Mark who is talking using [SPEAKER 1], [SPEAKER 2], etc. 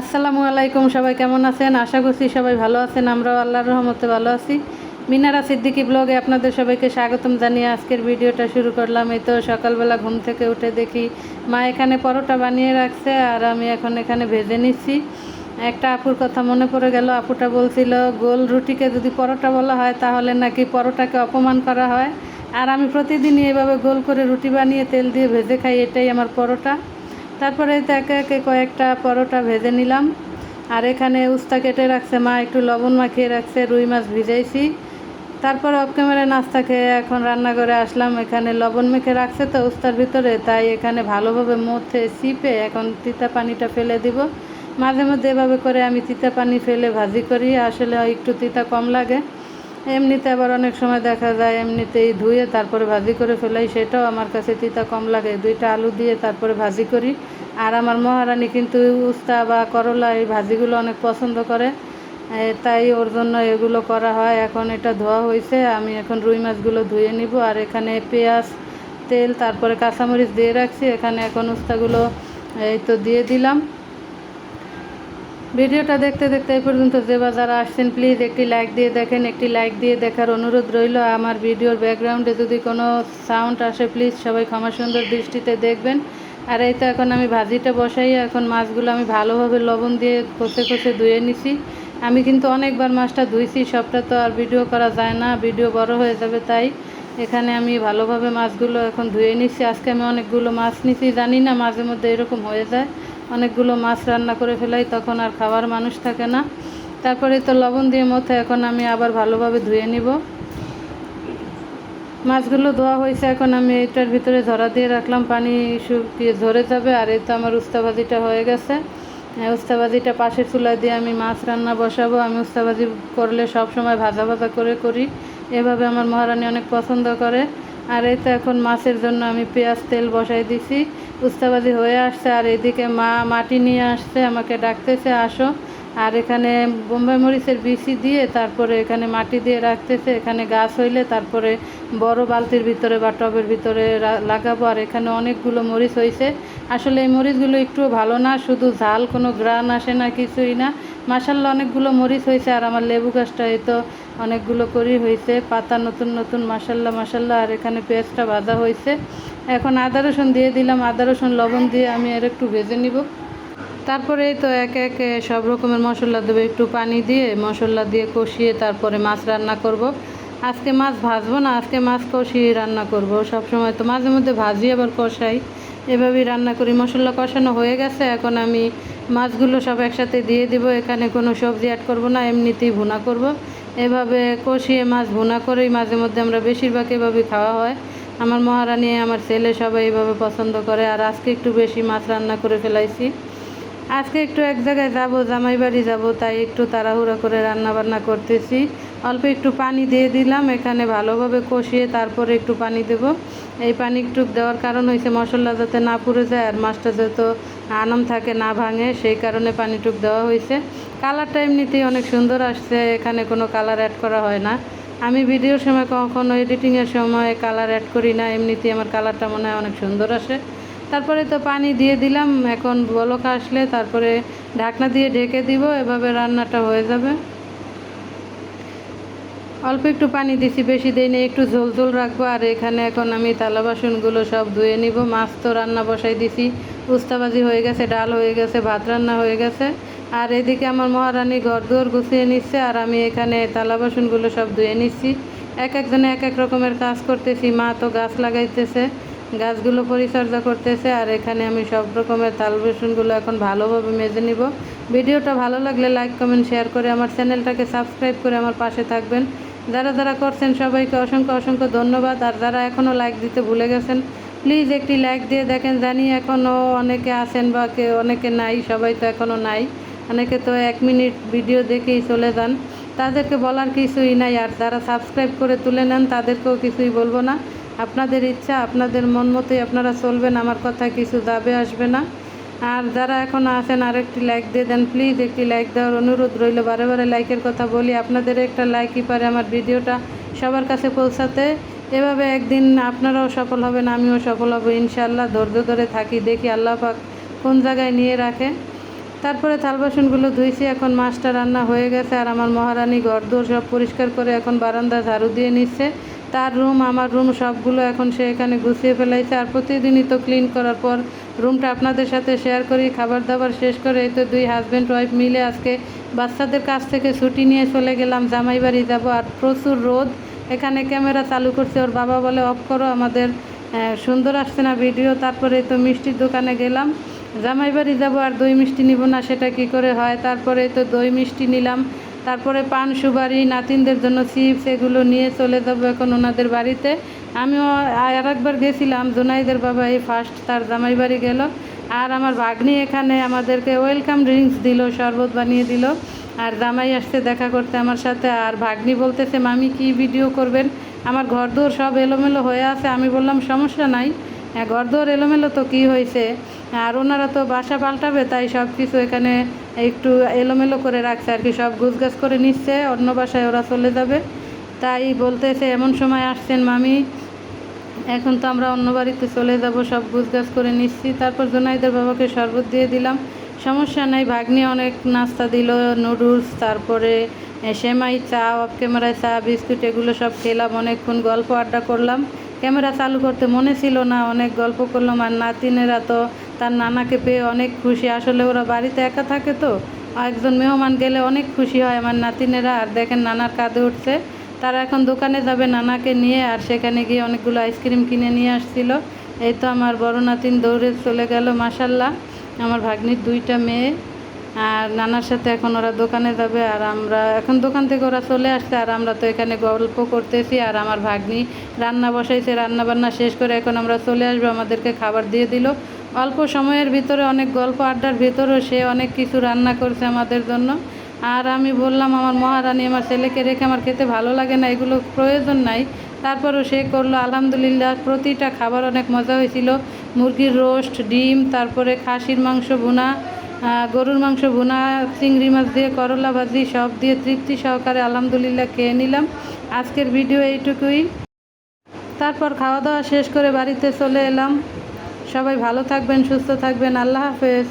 [SPEAKER 1] আসসালামু আলাইকুম, সবাই কেমন আছেন? আশা করছি সবাই ভালো আছেন, আমরাও আল্লাহর রহমতে ভালো আছি। মিনারা সিদ্দিকি ব্লগে আপনাদের সবাইকে স্বাগতম জানিয়ে আজকের ভিডিওটা শুরু করলাম। এই তো সকালবেলা ঘুম থেকে উঠে দেখি মা এখানে পরোটা বানিয়ে রাখছে আর আমি এখন এখানে ভেজে নিচ্ছি। একটা আপুর কথা মনে পড়ে গেল, আপুটা বলছিল, গোল রুটিকে যদি পরোটা বলা হয় তাহলে নাকি পরোটাকে অপমান করা হয়? আর আমি প্রতিদিনই এভাবে গোল করে রুটি বানিয়ে তেল দিয়ে ভেজে খাই, এটাই আমার পরোটা। তারপরে একে একে কয়েকটা পরোটা ভেজে নিলাম। আর এখানে উস্তা কেটে রাখছে মা, একটু লবণ মাখিয়ে রাখছে, রুই মাছ ভিজাইছি। তারপর অফ ক্যামেরায় নাস্তা খেয়ে এখন রান্না করে আসলাম। এখানে লবণ মেখে রাখছে তো উস্তার ভিতরে, তাই এখানে ভালোভাবে মধ্যে চিপে এখন তিতা পানিটা ফেলে দিব। মাঝে মধ্যে এভাবে করে আমি তিতা পানি ফেলে ভাজি করি, আসলে একটু তিতা কম লাগে। এমনিতে আবার অনেক সময় দেখা যায় এমনিতেই ধুয়ে তারপরে ভাজি করে ফেলাই, সেটাও আমার কাছে তিতা কম লাগে। দুইটা আলু দিয়ে তারপরে ভাজি করি। আর আমার মহারানী কিন্তু উস্তা বা করলা এই ভাজিগুলো অনেক পছন্দ করে। তাই ওর জন্য এগুলো করা হয়। এখন এটা ধোয়া হয়েছে, আমি এখন রুই মাছগুলো ধুয়ে নিব। আর এখানে পেঁয়াজ, তেল, তারপরে কাঁচামরিচ দিয়ে রাখছি। এখানে এখন উস্তাগুলো, এই তো দিয়ে দিলাম। ভিডিওটা দেখতে দেখতে এই পর্যন্ত যে বা যারা আসছেন প্লিজ একটি লাইক দিয়ে দেখেন, একটি লাইক দিয়ে দেখার অনুরোধ রইল। আমার ভিডিওর ব্যাকগ্রাউন্ডে যদি কোনো সাউন্ড আসে প্লিজ সবাই ক্ষমা সুন্দর দৃষ্টিতে দেখবেন। আর এই তো এখন আমি ভাজিটা বসাই, এখন মাছগুলো আমি ভালোভাবে লবণ দিয়ে কষে কষে ধুয়ে নিছি। আমি কিন্তু অনেকবার মাছটা ধুইছি, সবটা তো আর ভিডিও করা যায় না, ভিডিও বড় হয়ে যাবে তাই। এখানে আমি ভালোভাবে মাছগুলো এখন ধুয়ে নিচ্ছি আজকে আমি অনেকগুলো মাছ নিছি, জানি না মাঝে মধ্যে এরকম হয়ে যায়। অনেকগুলো মাছ রান্না করে ফেলাই, তখন আর খাওয়ার মানুষ থাকে না। তারপরে তো লবণ দিয়ে মতো এখন আমি আবার ভালোভাবে ধুয়ে নিব। মাছগুলো ধোয়া হয়েছে, এখন আমি এটার ভিতরে ধরা দিয়ে রাখলাম, পানি শুকিয়ে ধরে যাবে, আর এই তো আমার উস্তা ভাজিটা হয়ে গেছে। উস্তা ভাজিটা পাশের চুলা দিয়ে আমি মাছ রান্না বসাবো। আমি উস্তা ভাজি করলে সব সময় ভাজা ভাজা করে করি। এভাবে আমার মহারানী অনেক পছন্দ করে। আর এই তো এখন মাছের জন্য আমি পেঁয়াজ তেল বসাই দিছি। উস্তাবাজি হয়ে আসছে আর এদিকে মা মাটি নিয়ে আসছে, আমাকে ডাকতেছে, আসো। আর এখানে বোম্বাই মরিচের বিচি দিয়ে তারপরে এখানে মাটি দিয়ে রাখতেছে, এখানে গাছ হইলে তারপরে বড় বালতির ভিতরে বা টবের ভিতরে লাগাবো। আর এখানে অনেকগুলো মরিচ হয়েছে আসলে এই মরিচগুলো একটু ভালো না, শুধু ঝাল, কোনো গ্রান আসে না, কিছুই না। মাসাল্লাহ অনেকগুলো মরিচ হয়েছে আর আমার লেবু গাছটা এই তো অনেকগুলো করি হয়েছে পাতা নতুন নতুন মাসাল্লাহ মাসাল্লাহ আর এখানে পেঁয়াজটা ভাজা হয়েছে এখন আদা রসুন দিয়ে দিলাম। আদা রসুন, লবণ দিয়ে আমি আর একটু ভেজে নিব। তারপরে তো একে একে সব রকমের মশলা দেবো। একটু পানি দিয়ে মশলা দিয়ে কষিয়ে তারপরে মাছ রান্না করব। আজকে মাছ ভাজবো না, আজকে মাছ কষিয়ে রান্না করব। সব সময় তো মাঝে মধ্যে ভাজি আবার কষাই। এভাবেই রান্না করি। মশলা কষানো হয়ে গেছে। এখন আমি মাছগুলো সব একসাথে দিয়ে দিব। এখানে কোনো সবজি অ্যাড করব না, এমনিতেই ভুনা করব। এভাবে কষিয়ে মাছ ভুনা করেই মাঝে মধ্যে আমরা বেশিরভাগ এভাবেই খাওয়া হয়। আমার মহারানী, আমার ছেলে সবাই এইভাবে পছন্দ করে, আর আজকে একটু বেশি মাছ রান্না করে ফেলাইছি। আজকে একটু এক জায়গায় যাব জামাই বাড়ি যাব, তাই একটু তাড়াহুড়া করে রান্না বান্না করতেছি। অল্প একটু পানি দিয়ে দিলাম, এখানে ভালোভাবে কষিয়ে তারপরে একটু পানি দেব। এই পানি একটু দেওয়ার কারণ হয়েছে মশলা যাতে না পুড়ে যায় আর মাছটা যাতে আনাম থাকে, না ভাঙে, সেই কারণে পানিটুক দেওয়া হয়েছে কালারটা এমনিতেই অনেক সুন্দর আসছে, এখানে কোনো কালার অ্যাড করা হয় না। আমি ভিডিওর সময় কখনো এডিটিংয়ের সময় কালার অ্যাড করি না, এমনিতেই আমার কালারটা মনে হয় অনেক সুন্দর আসে। তারপরে তো পানি দিয়ে দিলাম, এখন বলক আসলে তারপরে ঢাকনা দিয়ে ঢেকে দিব, এভাবে রান্নাটা হয়ে যাবে। অল্প একটু পানি দিছি, বেশি দিই না একটু ঝোল ঝোল রাখব, আর এখানে এখন আমি থালা বাসনগুলো সব ধুয়ে নিব, মাছ তো রান্না বসাই দিছি। উস্তাবাজি হয়ে গেছে, ডাল হয়ে গেছে, ভাত রান্না হয়ে গেছে। আর এদিকে আমার মহারানী ঘর দুয়ার গুছিয়ে নিচ্ছে আর আমি এখানে তালা বাসনগুলো সব ধুয়ে নিচ্ছি। এক একজনে এক এক রকমের কাজ করতেছি, মা তো গাছ লাগাইতেছে, গাছগুলো পরিচর্যা করতেছে আর এখানে আমি সব রকমের তাল বাসনগুলো এখন ভালোভাবে মেজে নিব। ভিডিওটা ভালো লাগলে লাইক কমেন্ট শেয়ার করে আমার চ্যানেলটাকে সাবস্ক্রাইব করে আমার পাশে থাকবেন। যারা যারা করছেন সবাইকে অসংখ্য অসংখ্য ধন্যবাদ আর যারা এখনও লাইক দিতে ভুলে গেছেন প্লিজ একটি লাইক দিয়ে দেখেন, জানি এখনও অনেকে আছেন বা কে, অনেকে নাই, সবাই তো এখনও নাই। অনেকে তো এক মিনিট ভিডিও দেখেই চলে যান। তাদেরকে বলার কিছুই নাই, আর যারা সাবস্ক্রাইব করে তুলে নেন, তাদেরকেও কিছুই বলব না। আপনাদের ইচ্ছা, আপনাদের মন মতোই আপনারা চলবেন, আমার কথা কিছু যাবে আসবে না। আর যারা এখন আছেন, আরেকটি লাইক দিয়ে দেন। প্লিজ একটি লাইক দেওয়ার অনুরোধ রইল। বারে বারে লাইকের কথা বলি, আপনাদের একটা লাইকই পারে আমার ভিডিওটা সবার কাছে পৌঁছাতে। এভাবে একদিন আপনারাও সফল হবেন, আমিও সফল হব ইনশাল্লাহ ধৈর্য ধরে থাকি, দেখি আল্লাহ পাক কোন জায়গায় নিয়ে রাখে। তারপরে থাল বাসনগুলো ধুইছি, এখন মাছটা রান্না হয়ে গেছে। আর আমার মহারানী ঘরদোর সব পরিষ্কার করে এখন বারান্দা ঝাড়ু দিয়ে নিচ্ছে। তার রুম, আমার রুম সবগুলো এখন সে এখানে গুছিয়ে ফেলাইছে। আর প্রতিদিনই তো ক্লিন করার পর রুমটা আপনাদের সাথে শেয়ার করি, খাবার দাবার শেষ করে এই তো দুই হাজব্যান্ড ওয়াইফ মিলে আজকে বাচ্চাদের কাছ থেকে ছুটি নিয়ে চলে গেলাম, জামাইবাড়ি যাব। আর প্রচুর রোদ এখানে ক্যামেরা চালু করছে, ওর বাবা বলে অফ করো, আমাদের সুন্দর আসছে না ভিডিও তারপরে তো মিষ্টির দোকানে গেলাম। জামাই বাড়ি যাব আর দই মিষ্টি নিব না, সেটা কি করে হয়? তারপরে তো দই মিষ্টি নিলাম। তারপরে পান, সুপারি, নাতিনদের জন্য চিপস এগুলো নিয়ে চলে যাব এখন ওনাদের বাড়িতে। আমিও আর একবার গেছিলাম, জোনাইদের বাবা এই ফার্স্ট তার জামাই বাড়ি গেল। আর আমার ভাগ্নি এখানে আমাদেরকে ওয়েলকাম ড্রিঙ্কস দিল, শরবত বানিয়ে দিল। আর জামাই আসছে দেখা করতে আমার সাথে, আর ভাগ্নি বলতেছে, মামি, কি ভিডিও করবেন? আমার ঘরদোর সব এলোমেলো হয়ে আছে। আমি বললাম, সমস্যা নাই। হ্যাঁ ঘরদোর এলোমেলো তো কি হয়েছে? আর ওনারা তো বাসা পাল্টাবে, তাই সব কিছু এখানে একটু এলোমেলো করে রাখছে আর কি। সব গুছগাছ করে নিচ্ছে, অন্য বাসায় ওরা চলে যাবে। তাই বলতেছে, এমন সময় আসছেন মামি। এখন তো আমরা অন্য বাড়িতে চলে যাব, সব গুছগাছ করে নিচ্ছি। তারপর জোনাইদের বাবাকে শরবত দিয়ে দিলাম। সমস্যা নাই, ভাগ্নি অনেক নাস্তা দিল নুডলস তারপরে সেমাই চা অফ ক্যামেরায় চা, বিস্কুট, এগুলো সব খেলাম, অনেকক্ষণ গল্প আড্ডা করলাম। ক্যামেরা চালু করতে মনে ছিল না, অনেক গল্প করলাম, আর নাতিনেরা তো তার নানাকে পেয়ে অনেক খুশি। আসলে ওরা বাড়িতে একা থাকে তো, একজন মেহমান গেলে অনেক খুশি হয় আমার নাতিনেরা, আর দেখেন নানার কাঁধে উঠছে। তারা এখন দোকানে যাবে নানাকে নিয়ে, আর সেখানে গিয়ে অনেকগুলো আইসক্রিম কিনে নিয়ে আসছিল। এই তো আমার বড় নাতিন দৌড়ে চলে গেল মাসাল্লাহ আমার ভাগ্নির দুইটা মেয়ে আর নানার সাথে এখন ওরা দোকানে যাবে আর আমরা এখন দোকান থেকে ওরা চলে আসছে আর আমরা তো এখানে গল্প করতেছি আর আমার ভাগ্নি রান্না বসাইছে, রান্না বান্না শেষ করে এখন আমরা চলে আসব, আমাদেরকে খাবার দিয়ে দিল। অল্প সময়ের ভিতরে অনেক গল্প আড্ডার ভিতরেও সে অনেক কিছু রান্না করছে আমাদের জন্য। আর আমি বললাম, আমার মহারানী আমার ছেলেকে রেখে আমার খেতে ভালো লাগে না, এগুলো প্রয়োজন নাই। তারপরও সে করল, আলহামদুলিল্লাহ, প্রতিটা খাবার অনেক মজা হয়েছিল। মুরগির রোস্ট, ডিম, তারপরে খাসির মাংস ভুনা গরুর মাংস ভুনা, চিংড়ি মাছ দিয়ে, করলা ভাজি, সব দিয়ে তৃপ্তি সহকারে আলহামদুলিল্লাহ খেয়ে নিলাম। আজকের ভিডিও এইটুকুই। তারপর খাওয়া দাওয়া শেষ করে বাড়িতে চলে এলাম। সবাই ভালো থাকবেন, সুস্থ থাকবেন। আল্লাহ হাফেজ।